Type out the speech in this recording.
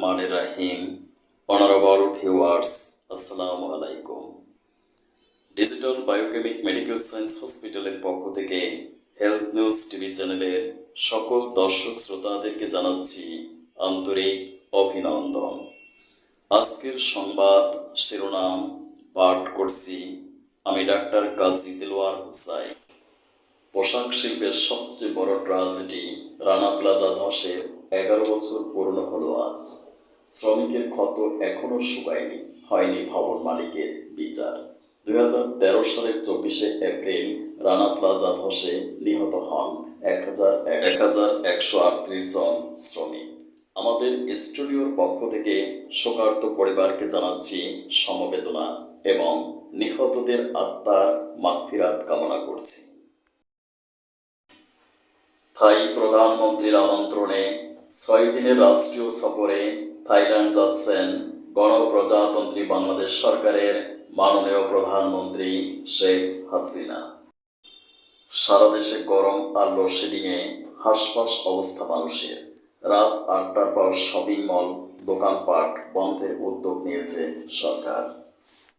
রহমানির রাহিম। Honourable viewers আসসালামু আলাইকুম। ডিজিটাল বায়োকেমিক মেডিকেল সায়েন্স হসপিটালের পক্ষ থেকে হেলথ নিউজ টিভি চ্যানেলের সকল দর্শক শ্রোতাদেরকে জানাচ্ছি আন্তরিক অভিনন্দন। আজকের সংবাদ শিরোনাম পাঠ করছি আমি ডাক্তার কাজী দিলওয়ার হুসাইন। পোশাক শিল্পের সবচেয়ে বড় ট্রাজেডি রানা প্লাজা ধসের এগারো বছর পূর্ণ হলো আজ। শ্রমিকের ক্ষত এখনও শুকায়নি, হয়নি ভবন মালিকের বিচার। দুই হাজার তেরো সালের চব্বিশে এপ্রিল রানা প্লাজা ধসে নিহত হন এক হাজার এক হাজার একশো আটত্রিশ জন শ্রমিক। আমাদের স্টুডিওর পক্ষ থেকে শোকার্ত পরিবারকে জানাচ্ছি সমবেদনা এবং নিহতদের আত্মার মাগফিরাত কামনা করছি। থাই প্রধানমন্ত্রীর আমন্ত্রণে ছয় দিনের রাষ্ট্রীয় সফরে থাইল্যান্ড যাচ্ছেন গণপ্রজাতন্ত্রী বাংলাদেশ সরকারের মাননীয় প্রধানমন্ত্রী শেখ হাসিনা। সারা দেশে গরম আর লোডশেডিংয়ে হাসপাস অবস্থা মানুষের। রাত আটটার পর শপিং মল, দোকানপাট বন্ধের